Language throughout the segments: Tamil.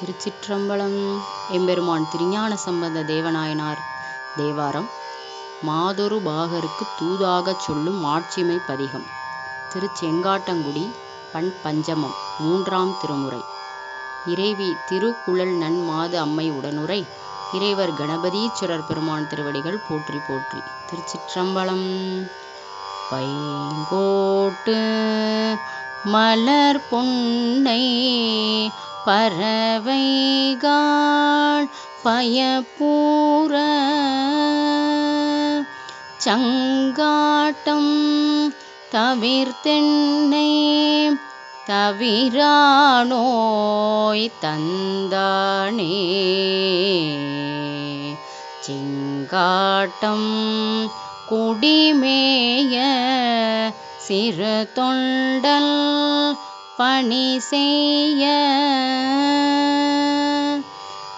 திருச்சிற்றம்பலம் எம்பெருமான் திருஞான சம்பந்த தேவநாயனார் தேவாரம் மாதொரு பாகருக்கு தூதாகச் சொல்லும் ஆட்சிமை பதிகம் திருச்செங்காட்டங்குடி பண் பஞ்சமம் மூன்றாம் திருமுறை. இறைவி திருக்குழல் நன் மாது அம்மை உடனுரை இறைவர் கணபதீஸ்வரர் பெருமான் திருவடிகள் போற்றி போற்றி. திருச்சிற்றம்பலம் பைங்கோட்டு மலர் பொன்னை பறவைகாள் பயப்பூர சங்காட்டம் தவிர்த்தென்னை தவிரானோய் தந்தானே. சிங்காட்டம் குடிமேய சிறு தொண்டல் பணி செய்ய.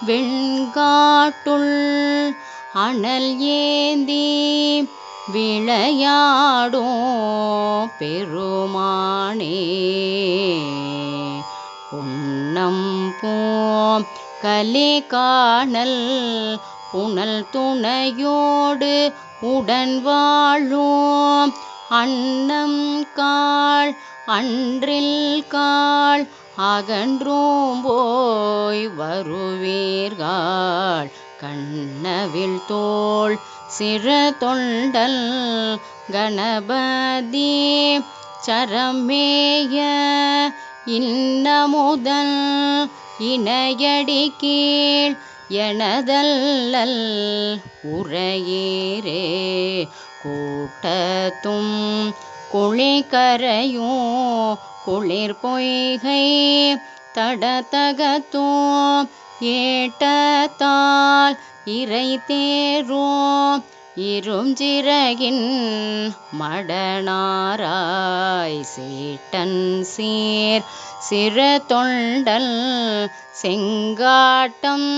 வெண்காட்டுள் அனல் ஏந்தி விளையாடும் பெருமானே. உன்னம் போம் கலி காணல் புனல் துணையோடு உடன் வாழும் அன்னம் காள் அன்றில் காள் அகன்றும் போய் வருவீர்கள் கண்ணவில் தோள் சிறு தொண்டல் கணபதி சரமேய இன்னமுதல் இணையடி கீழ் எனதல்லல் உரையீரே கூட்டத்தும் குளிகரையும் குளிர் பொய்கை தடத்தகத்தோ ஏட்டத்தால் இறை தேரோ இரும் இருஞ்சிறகின் மடனாராய் சீட்டன் சீர் சிறு தொண்டல் செங்காட்டம்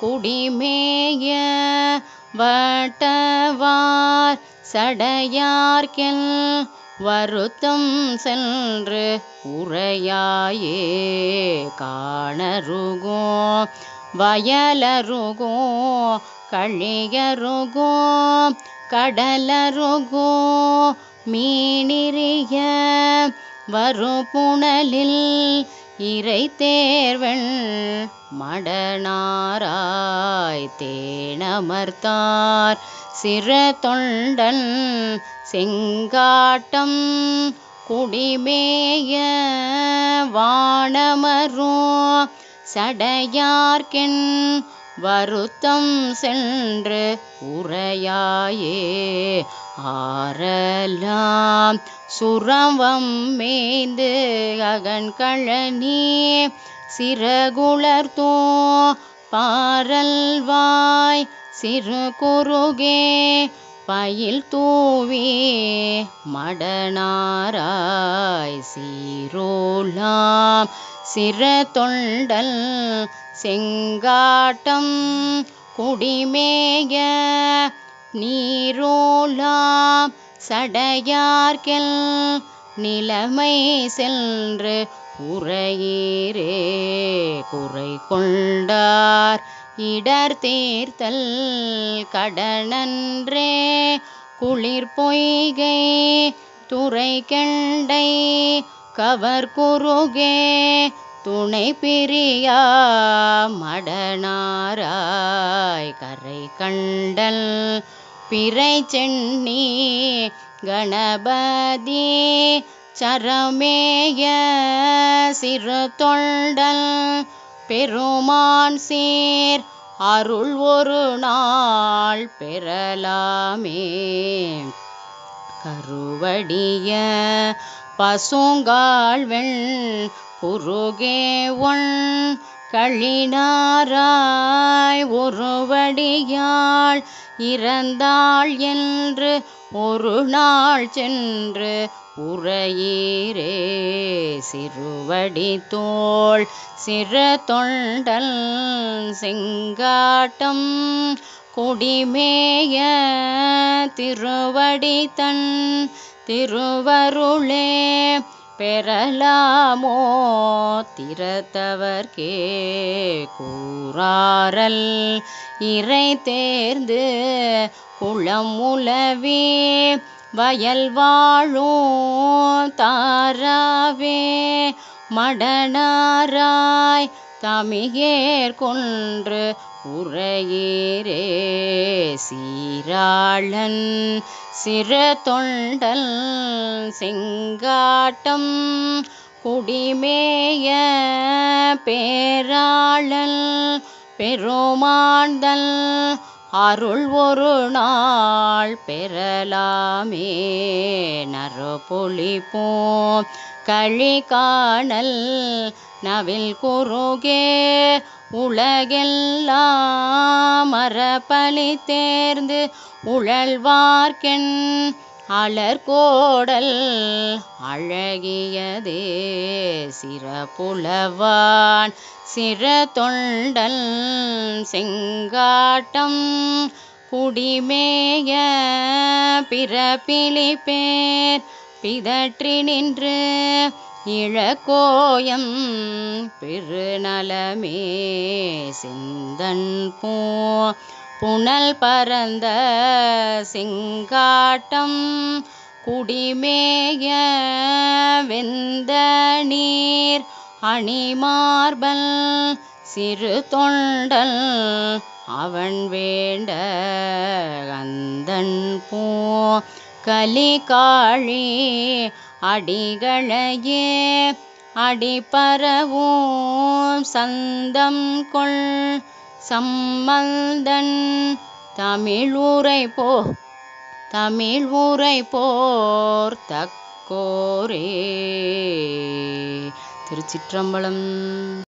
குடிமேய வட்டவார் சடையார்கெல் வருத்தம் சென்று உரையாயே காணருகோ வயலருகோ கழியருகோ கடலருகோ மீனிறிய வருபுணலில் இறை தேர்வெண் மடனாராய் தேனமர்த்தார். சிறு தொண்டன் செங்காட்டம் குடிமேய வானமரோ சடையார்கென் வருத்தம் சென்று உரையாயே ஆரலாம் சுரவம் மேய்ந்து அகன்கழனி சிறகுளர்த்தோ பாரல்வாய் சிறு குறுகே பயில் தூவி மடனாராய் சீரோலாம் சிறு தொண்டல் செங்காட்டம் குடிமேய நீரோலாம் சடையார்கெல் நிலைமை சென்று உரையீரே குறை கொண்டார் இடர் தீர்த்தல் கடனன்றே குளிர் பொய்கை துறை கெண்டை கவர் குறுகே துணை பிரியா மடனாராய் கரை கண்டல் பிறை சென்னி கணபதி சரமேய சிறு தொண்டல் பெருமான் சீர் அருள் ஒரு நாள் பெறலாமே. கருவடிய பசுங்கால்வெண் குறுகே ஒன் கழினாராய் ஒருவடியாள் இறந்தாள் என்று ஒரு நாள் சென்று உரையீரே சிறுவடி தோள் சிறு தொண்டல் செங்காட்டம் குடிமேய திருவடி தன் திருவருளே. பெறலாமோ? திறத்தவர்க்கே கூறாரல் இறை தேர்ந்து குளம் உலவே வயல் வாழும் தாராவே. மடனாராய் தமிகேற்கொன்று உரையீரே சீராளன் சிறு தொண்டல் செங்காட்டம் குடிமேய பேராளல் பெருமாந்தல் அருள் ஒரு நாள் பெறலாமே. நறுபொழிப்போம் களி காணல் நவில் குறுகே உலகெல்லாம் மரபலி தேர்ந்து உழல்வார்க்கென் அலர்கோடல் அழகியதே. சிறப்புலவான் சிற தொண்டல் செங்காட்டம் குடிமேய பிறப்பிலிப்பேர் பிதற்றி நின்று இழக்கோயம் பெருநலமே சிந்தன் பூ புனல் பரந்த சிங்காட்டம் குடிமேய வெந்த நீர் அணிமார்பல் சிறு தொண்டல் அவன் வேண்ட கந்தன் பூ கலிகாழி அடிகளையே அடிபரவும் சந்தம் கொள் சம்மந்தன் தமிழூரை போ தமிழ் ஊரை போர் தக்கோரே. திருச்சிற்றம்பலம்.